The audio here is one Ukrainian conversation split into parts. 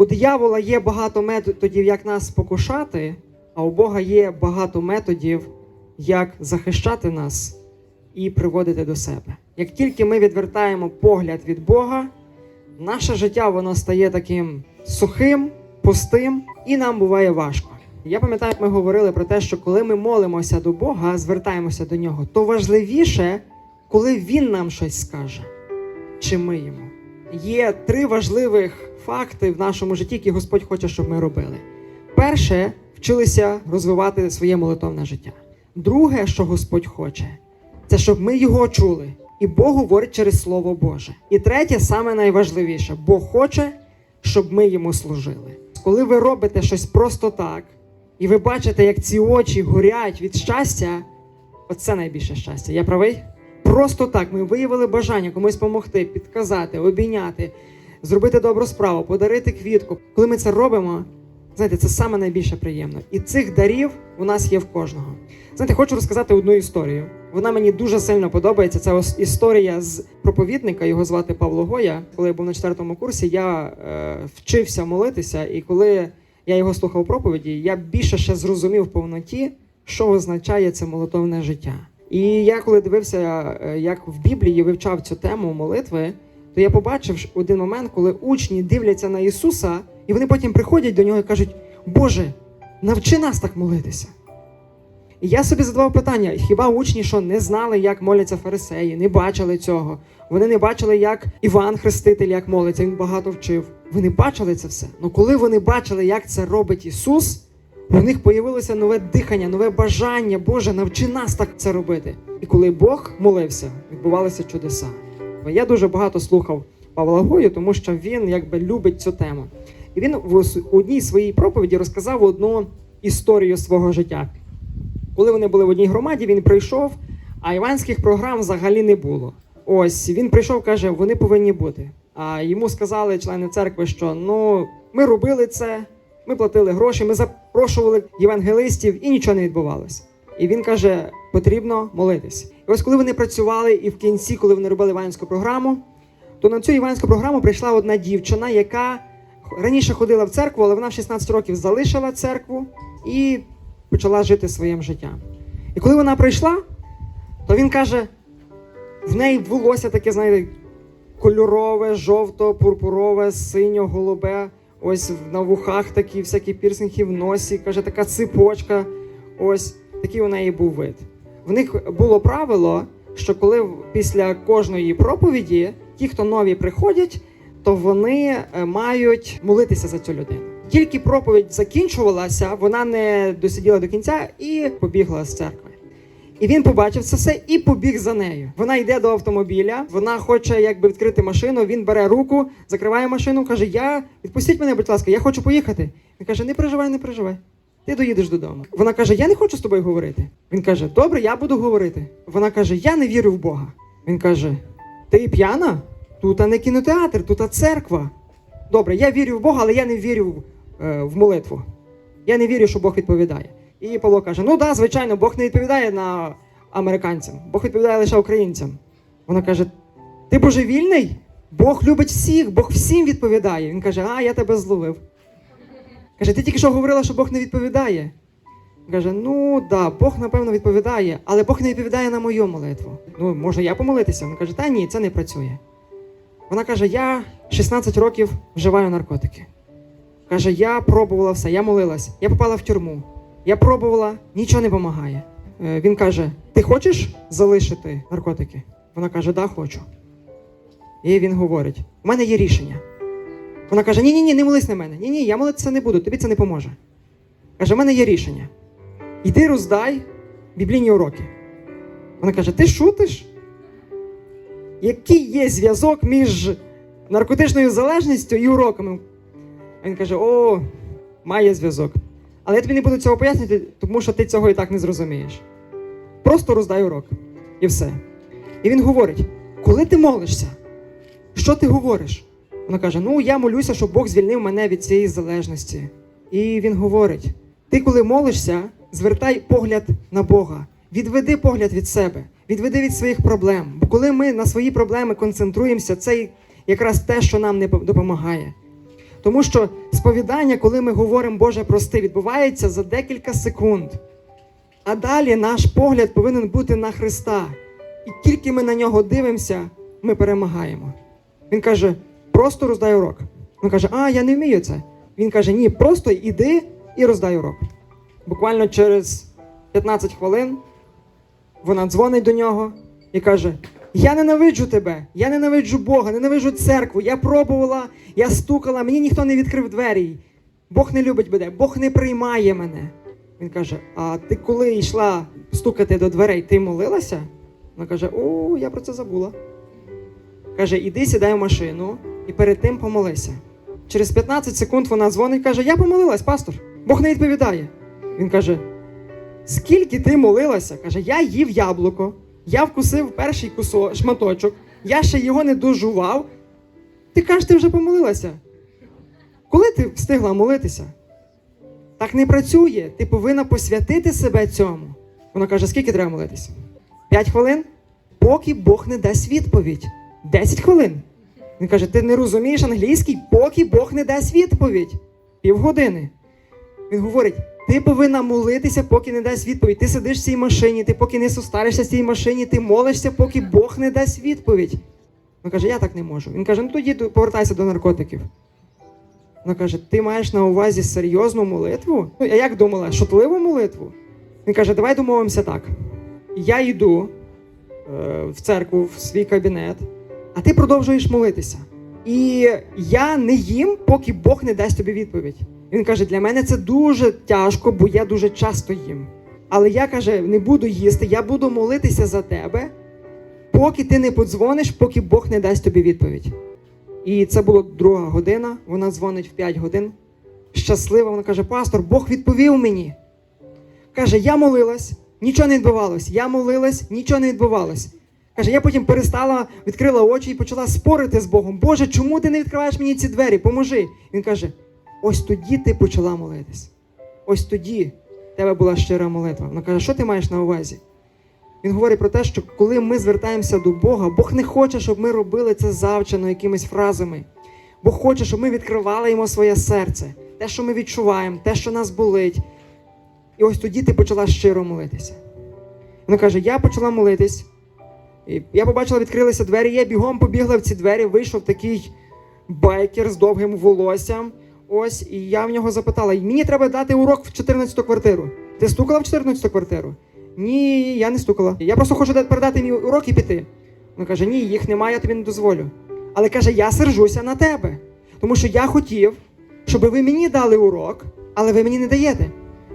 У диявола є багато методів, як нас спокушати, а у Бога є багато методів, як захищати нас і приводити до себе. Як тільки ми відвертаємо погляд від Бога, наше життя воно стає таким сухим, пустим, і нам буває важко. Я пам'ятаю, ми говорили про те, що коли ми молимося до Бога, звертаємося до нього, то важливіше, коли Він нам щось скаже, чи ми йому. Є три важливих факти в нашому житті, які Господь хоче, щоб ми робили. Перше, вчилися розвивати своє молитовне життя. Друге, що Господь хоче, це щоб ми його чули. І Бог говорить через Слово Боже. І третє, саме найважливіше, Бог хоче, щоб ми йому служили. Коли ви робите щось просто так, і ви бачите, як ці очі горять від щастя, оце найбільше щастя. Я правий? Просто так ми виявили бажання комусь допомогти, підказати, обійняти, зробити добру справу, подарити квітку. Коли ми це робимо, знаєте, це саме найбільше приємно. І цих дарів у нас є в кожного. Знаєте, хочу розказати одну історію. Вона мені дуже сильно подобається. Це історія з проповідника. Його звати Павло Гоя. Коли я був на четвертому курсі, я е, вчився молитися, і коли я його слухав проповіді, я більше ще зрозумів в повноті, що означає це молитовне життя. І я коли дивився, е, як в Біблії вивчав цю тему молитви, то я побачив один момент, коли учні дивляться на Ісуса, і вони потім приходять до нього і кажуть: Боже, навчи нас так молитися. І я собі задавав питання: хіба учні що не знали, як моляться фарисеї, не бачили цього? Вони не бачили, як Іван Хреститель як молиться, він багато вчив. Вони бачили це все. Ну коли вони бачили, як це робить Ісус, у них появилося нове дихання, нове бажання. Боже, навчи нас так це робити. І коли Бог молився, відбувалися чудеса. Я дуже багато слухав Павла Гою, тому що він якби любить цю тему. І він в одній своїй проповіді розказав одну історію свого життя. Коли вони були в одній громаді, він прийшов, а іванських програм взагалі не було. Ось він прийшов, каже, вони повинні бути. А йому сказали члени церкви, що ну ми робили це, ми платили гроші, ми запрошували євангелистів і нічого не відбувалося. І він каже: потрібно молитись. І ось коли вони працювали, і в кінці, коли вони робили іванську програму, то на цю іванську програму прийшла одна дівчина, яка раніше ходила в церкву, але вона в 16 років залишила церкву і почала жити своїм життям. І коли вона прийшла, то він каже: в неї волосся таке, знаєте, кольорове, жовто-пурпурове, синьо-голубе. Ось на вухах такі всякі пірсинги в носі, каже, така ципочка. Ось такий у неї був вид. В них було правило, що коли після кожної проповіді ті, хто нові приходять, то вони е, мають молитися за цю людину. Тільки проповідь закінчувалася, вона не досиділа до кінця і побігла з церкви. І він побачив це все і побіг за нею. Вона йде до автомобіля, вона хоче якби відкрити машину. Він бере руку, закриває машину, каже: Я відпустіть мене, будь ласка, я хочу поїхати. Він каже: Не переживай, не переживай. Ти доїдеш додому. Вона каже: Я не хочу з тобою говорити. Він каже: Добре, я буду говорити. Вона каже: Я не вірю в Бога. Він каже: Ти п'яна? Тут не кінотеатр, тут церква. Добре, я вірю в Бога, але я не вірю е, в молитву. Я не вірю, що Бог відповідає. І Павло каже: Ну да, звичайно, Бог не відповідає на американцям, Бог відповідає лише українцям. Вона каже: Ти божевільний? Бог любить всіх, Бог всім відповідає. Він каже: А, я тебе зловив. Каже, ти тільки що говорила, що Бог не відповідає. Каже: Ну да, Бог напевно відповідає, але Бог не відповідає на мою молитву. Ну, може я помолитися? Він каже, та ні, це не працює. Вона каже: Я 16 років вживаю наркотики. Каже, я пробувала все, я молилась, я попала в тюрму. Я пробувала, нічого не допомагає. Е, Він каже: Ти хочеш залишити наркотики? Вона каже, да, хочу. І він говорить: у мене є рішення. Вона каже: Ні, ні, ні, не молись на мене. Ні, ні, я молитися не буду, тобі це не поможе. Каже, у мене є рішення. Йди роздай біблійні уроки. Вона каже: Ти шутиш? Який є зв'язок між наркотичною залежністю і уроками? Він каже: О, має зв'язок. Але я тобі не буду цього пояснювати, тому що ти цього і так не зрозумієш. Просто роздай урок. І все. І він говорить: коли ти молишся, що ти говориш? Вона каже: Ну, я молюся, щоб Бог звільнив мене від цієї залежності. І він говорить: ти, коли молишся, звертай погляд на Бога, відведи погляд від себе, відведи від своїх проблем. Бо коли ми на свої проблеми концентруємося, це якраз те, що нам не допомагає. Тому що сповідання, коли ми говоримо Боже прости, відбувається за декілька секунд. А далі наш погляд повинен бути на Христа. І тільки ми на нього дивимося, ми перемагаємо. Він каже: просто роздай урок. Він каже, а я не вмію це. Він каже, ні, просто іди і роздай урок. Буквально через 15 хвилин вона дзвонить до нього і каже: Я ненавиджу тебе, я ненавиджу Бога, ненавиджу церкву. Я пробувала, я стукала, мені ніхто не відкрив двері. Бог не любить мене, Бог не приймає мене. Він каже: А ти коли йшла стукати до дверей, ти молилася? Вона каже: О, я про це забула. Каже, іди сідай в машину і перед тим помолися. Через 15 секунд вона дзвонить і каже: Я помолилась, пастор. Бог не відповідає. Він каже: Скільки ти молилася? Каже, я їв яблуко, я вкусив перший кусо, шматочок, я ще його не дожував. Ти кажеш, ти вже помолилася. Коли ти встигла молитися? Так не працює. Ти повинна посвятити себе цьому. Вона каже: скільки треба молитися? П'ять хвилин? Поки Бог не дасть відповідь. Десять хвилин. Він каже: ти не розумієш англійський, поки Бог не дасть відповідь. Півгодини. Він говорить: ти повинна молитися, поки не дасть відповідь. Ти сидиш в цій машині, ти поки не состаришся в цій машині, ти молишся, поки Бог не дасть відповідь. Він каже, я так не можу. Він каже, ну тоді повертайся до наркотиків. Вона каже: ти маєш на увазі серйозну молитву? Ну, а як думала, шутливу молитву? Він каже, давай домовимося так. Я йду е, в церкву, в свій кабінет, а ти продовжуєш молитися. І я не їм, поки Бог не дасть тобі відповідь. Він каже: для мене це дуже тяжко, бо я дуже часто їм. Але я каже, не буду їсти, я буду молитися за тебе, поки ти не подзвониш, поки Бог не дасть тобі відповідь. І це була друга година. Вона дзвонить в 5 годин. Щаслива, вона каже: Пастор, Бог відповів мені. Каже, я молилась, нічого не відбувалось. Я молилась, нічого не відбувалось. Каже, я потім перестала, відкрила очі і почала спорити з Богом. Боже, чому ти не відкриваєш мені ці двері? Поможи. Він каже: ось тоді ти почала молитись. Ось тоді в тебе була щира молитва. Вона каже, що ти маєш на увазі? Він говорить про те, що коли ми звертаємося до Бога, Бог не хоче, щоб ми робили це завчено якимись фразами. Бог хоче, щоб ми відкривали йому своє серце, те, що ми відчуваємо, те, що нас болить. І ось тоді ти почала щиро молитися. Вона каже: Я почала молитись, я побачила, відкрилися двері. Я бігом побігла в ці двері, вийшов такий байкер з довгим волоссям. Ось, і я в нього запитала: мені треба дати урок в 14-ту квартиру. Ти стукала в 14 квартиру? Ні, я не стукала. Я просто хочу передати мій урок і піти. Він каже: Ні, їх немає, я тобі не дозволю. Але каже, я сержуся на тебе. Тому що я хотів, щоб ви мені дали урок, але ви мені не даєте.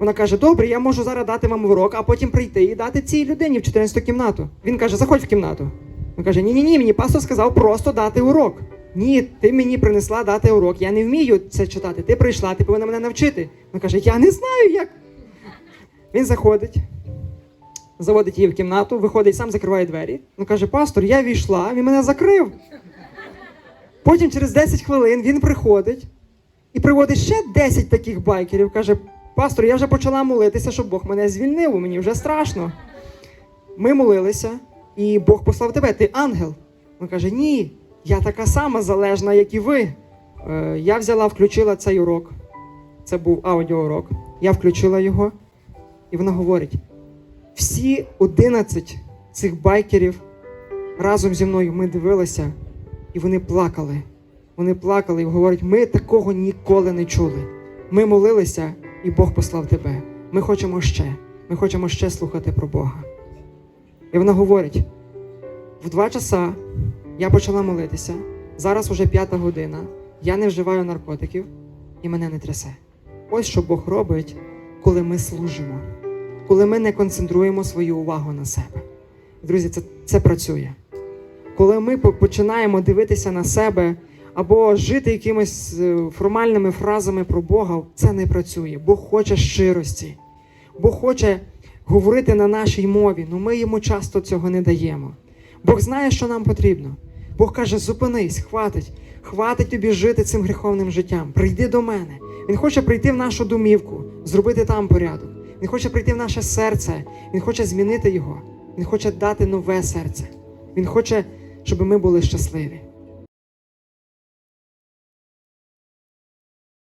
Вона каже: Добре, я можу зараз дати вам урок, а потім прийти і дати цій людині в 14 кімнату. Він каже: Заходь в кімнату. Він каже: Ні, ні, ні, мені пастор сказав просто дати урок. Ні, ти мені принесла дати урок. Я не вмію це читати. Ти прийшла, ти повинна мене навчити. Вона каже: Я не знаю як. Він заходить, заводить її в кімнату, виходить, сам закриває двері. Він каже: Пастор, я війшла, він мене закрив. Потім через 10 хвилин він приходить і приводить ще 10 таких байкерів. Каже: Пастор, я вже почала молитися, щоб Бог мене звільнив, мені вже страшно. Ми молилися, і Бог послав тебе, ти ангел. Він каже: Ні, я така сама залежна, як і ви. Е, я взяла, включила цей урок. Це був аудіоурок. Я включила його, і вона говорить: всі 11 цих байкерів разом зі мною ми дивилися, і вони плакали. Вони плакали і говорять: ми такого ніколи не чули. Ми молилися, і Бог послав тебе. Ми хочемо ще. Ми хочемо ще слухати про Бога. І вона говорить: в два часа я почала молитися. Зараз уже п'ята година. Я не вживаю наркотиків і мене не трясе. Ось що Бог робить, коли ми служимо, коли ми не концентруємо свою увагу на себе. Друзі, це, це працює. Коли ми починаємо дивитися на себе або жити якимись е, формальними фразами про Бога, це не працює. Бог хоче щирості. Бог хоче говорити на нашій мові, але ми йому часто цього не даємо. Бог знає, що нам потрібно. Бог каже: зупинись, хватить, хватить тобі жити цим гріховним життям. Прийди до мене. Він хоче прийти в нашу домівку, зробити там порядок. Він хоче прийти в наше серце, Він хоче змінити його. Він хоче дати нове серце. Він хоче, щоб ми були щасливі.